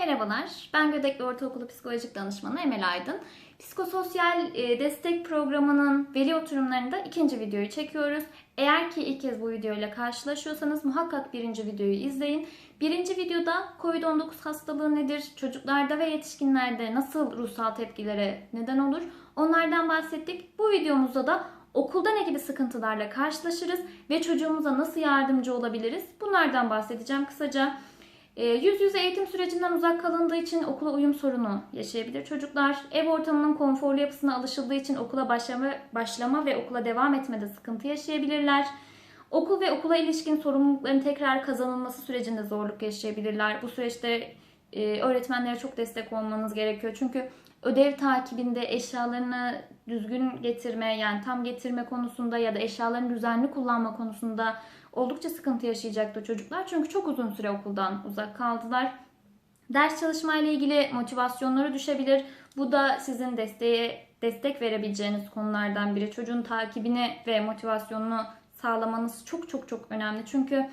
Merhabalar, ben Gödekli Ortaokulu Psikolojik Danışmanı Emel Aydın. Psikososyal e, destek programının veli oturumlarında ikinci videoyu çekiyoruz. Eğer ki ilk kez bu videoyla karşılaşıyorsanız muhakkak birinci videoyu izleyin. Birinci videoda COVID-19 hastalığı nedir, çocuklarda ve yetişkinlerde nasıl ruhsal tepkilere neden olur onlardan bahsettik. Bu videomuzda da okulda ne gibi sıkıntılarla karşılaşırız ve çocuğumuza nasıl yardımcı olabiliriz bunlardan bahsedeceğim kısaca. E, Yüz yüze eğitim sürecinden uzak kalındığı için okula uyum sorunu yaşayabilir çocuklar. Ev ortamının konforlu yapısına alışıldığı için okula başlama, başlama ve okula devam etmede sıkıntı yaşayabilirler. Okul ve okula ilişkin sorumlulukların tekrar kazanılması sürecinde zorluk yaşayabilirler. Bu süreçte e, öğretmenlere çok destek olmanız gerekiyor. Çünkü ödev takibinde eşyalarını düzgün getirme yani tam getirme konusunda ya da eşyalarını düzenli kullanma konusunda oldukça sıkıntı yaşayacaktı çocuklar. Çünkü çok uzun süre okuldan uzak kaldılar. Ders çalışma ile ilgili motivasyonları düşebilir. Bu da sizin desteğe destek verebileceğiniz konulardan biri. Çocuğun takibini ve motivasyonunu sağlamanız çok çok çok önemli. Çünkü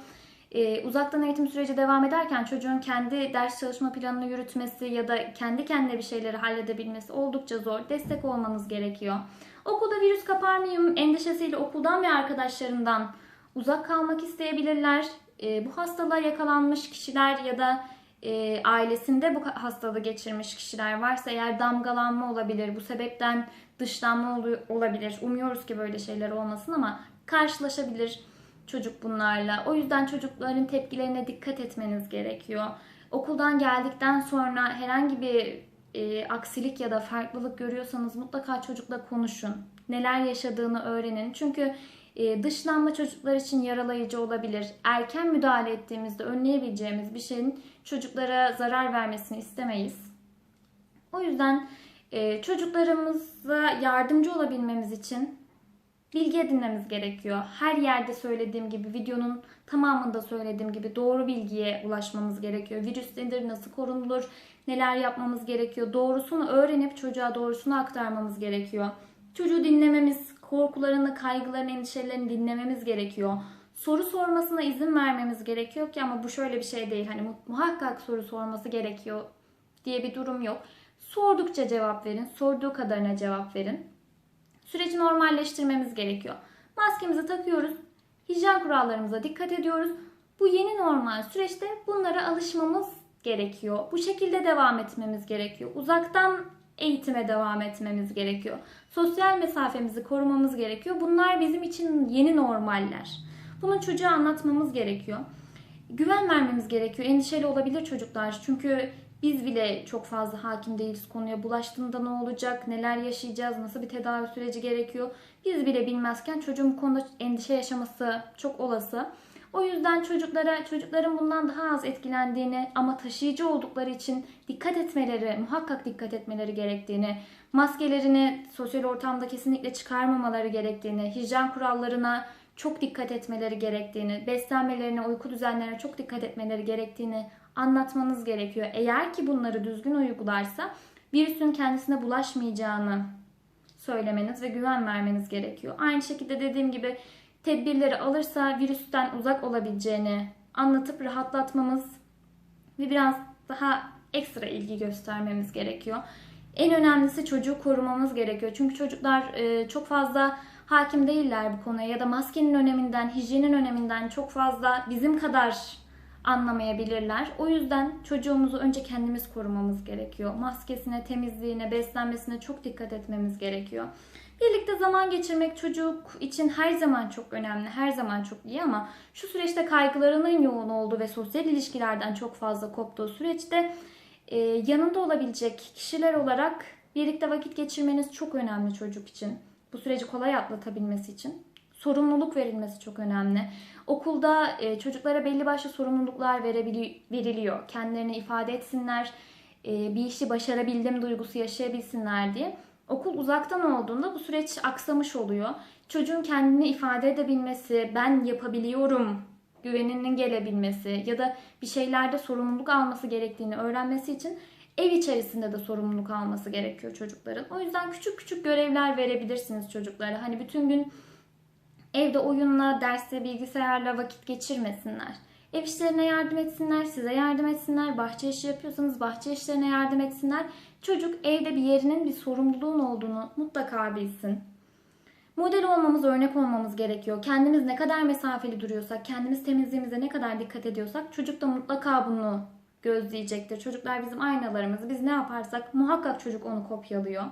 e, uzaktan eğitim süreci devam ederken çocuğun kendi ders çalışma planını yürütmesi ya da kendi kendine bir şeyleri halledebilmesi oldukça zor. Destek olmanız gerekiyor. Okulda virüs kapar mıyım endişesiyle okuldan ve arkadaşlarından uzak kalmak isteyebilirler. E, bu hastalığa yakalanmış kişiler ya da e, ailesinde bu hastalığı geçirmiş kişiler varsa eğer damgalanma olabilir. Bu sebepten dışlanma olabilir. Umuyoruz ki böyle şeyler olmasın ama karşılaşabilir çocuk bunlarla. O yüzden çocukların tepkilerine dikkat etmeniz gerekiyor. Okuldan geldikten sonra herhangi bir e, aksilik ya da farklılık görüyorsanız mutlaka çocukla konuşun. Neler yaşadığını öğrenin. Çünkü e, dışlanma çocuklar için yaralayıcı olabilir. Erken müdahale ettiğimizde önleyebileceğimiz bir şeyin çocuklara zarar vermesini istemeyiz. O yüzden e, çocuklarımıza yardımcı olabilmemiz için bilgi edinmemiz gerekiyor. Her yerde söylediğim gibi videonun tamamında söylediğim gibi doğru bilgiye ulaşmamız gerekiyor. Virüs nedir, nasıl korunulur, neler yapmamız gerekiyor. Doğrusunu öğrenip çocuğa doğrusunu aktarmamız gerekiyor. Çocuğu dinlememiz, korkularını, kaygılarını, endişelerini dinlememiz gerekiyor. Soru sormasına izin vermemiz gerekiyor ki ama bu şöyle bir şey değil. Hani muhakkak soru sorması gerekiyor diye bir durum yok. Sordukça cevap verin, sorduğu kadarına cevap verin. Süreci normalleştirmemiz gerekiyor. Maskemizi takıyoruz, hijyen kurallarımıza dikkat ediyoruz. Bu yeni normal süreçte bunlara alışmamız gerekiyor. Bu şekilde devam etmemiz gerekiyor. Uzaktan eğitime devam etmemiz gerekiyor. Sosyal mesafemizi korumamız gerekiyor. Bunlar bizim için yeni normaller. Bunu çocuğa anlatmamız gerekiyor. Güven vermemiz gerekiyor. Endişeli olabilir çocuklar. Çünkü biz bile çok fazla hakim değiliz konuya. Bulaştığında ne olacak, neler yaşayacağız, nasıl bir tedavi süreci gerekiyor. Biz bile bilmezken çocuğun bu konuda endişe yaşaması çok olası. O yüzden çocuklara çocukların bundan daha az etkilendiğini ama taşıyıcı oldukları için dikkat etmeleri, muhakkak dikkat etmeleri gerektiğini, maskelerini sosyal ortamda kesinlikle çıkarmamaları gerektiğini, hijyen kurallarına çok dikkat etmeleri gerektiğini, beslenmelerine, uyku düzenlerine çok dikkat etmeleri gerektiğini anlatmanız gerekiyor. Eğer ki bunları düzgün uygularsa virüsün kendisine bulaşmayacağını söylemeniz ve güven vermeniz gerekiyor. Aynı şekilde dediğim gibi tedbirleri alırsa virüsten uzak olabileceğini anlatıp rahatlatmamız ve biraz daha ekstra ilgi göstermemiz gerekiyor. En önemlisi çocuğu korumamız gerekiyor. Çünkü çocuklar e, çok fazla hakim değiller bu konuya ya da maskenin öneminden, hijyenin öneminden çok fazla bizim kadar anlamayabilirler. O yüzden çocuğumuzu önce kendimiz korumamız gerekiyor. Maskesine, temizliğine, beslenmesine çok dikkat etmemiz gerekiyor. Birlikte zaman geçirmek çocuk için her zaman çok önemli, her zaman çok iyi ama şu süreçte kaygılarının yoğun olduğu ve sosyal ilişkilerden çok fazla koptuğu süreçte e, yanında olabilecek kişiler olarak birlikte vakit geçirmeniz çok önemli çocuk için. Bu süreci kolay atlatabilmesi için sorumluluk verilmesi çok önemli. Okulda e, çocuklara belli başlı sorumluluklar veriliyor. Kendilerini ifade etsinler, e, bir işi başarabildim duygusu yaşayabilsinler diye. Okul uzaktan olduğunda bu süreç aksamış oluyor. Çocuğun kendini ifade edebilmesi, ben yapabiliyorum güveninin gelebilmesi ya da bir şeylerde sorumluluk alması gerektiğini öğrenmesi için ev içerisinde de sorumluluk alması gerekiyor çocukların. O yüzden küçük küçük görevler verebilirsiniz çocuklara. Hani bütün gün evde oyunla, derste, bilgisayarla vakit geçirmesinler. Ev işlerine yardım etsinler, size yardım etsinler. Bahçe işi yapıyorsanız bahçe işlerine yardım etsinler. Çocuk evde bir yerinin bir sorumluluğun olduğunu mutlaka bilsin. Model olmamız, örnek olmamız gerekiyor. Kendimiz ne kadar mesafeli duruyorsak, kendimiz temizliğimize ne kadar dikkat ediyorsak çocuk da mutlaka bunu gözleyecektir. Çocuklar bizim aynalarımız. Biz ne yaparsak muhakkak çocuk onu kopyalıyor.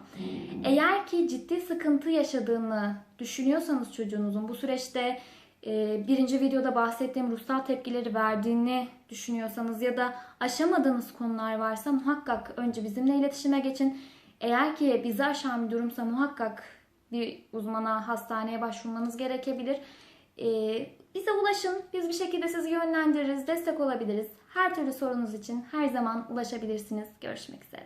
Eğer ki ciddi sıkıntı yaşadığını düşünüyorsanız çocuğunuzun bu süreçte e, birinci videoda bahsettiğim ruhsal tepkileri verdiğini düşünüyorsanız ya da aşamadığınız konular varsa muhakkak önce bizimle iletişime geçin. Eğer ki bizi aşan bir durumsa muhakkak bir uzmana, hastaneye başvurmanız gerekebilir. E, bize ulaşın. Biz bir şekilde sizi yönlendiririz, destek olabiliriz. Her türlü sorunuz için her zaman ulaşabilirsiniz. Görüşmek üzere.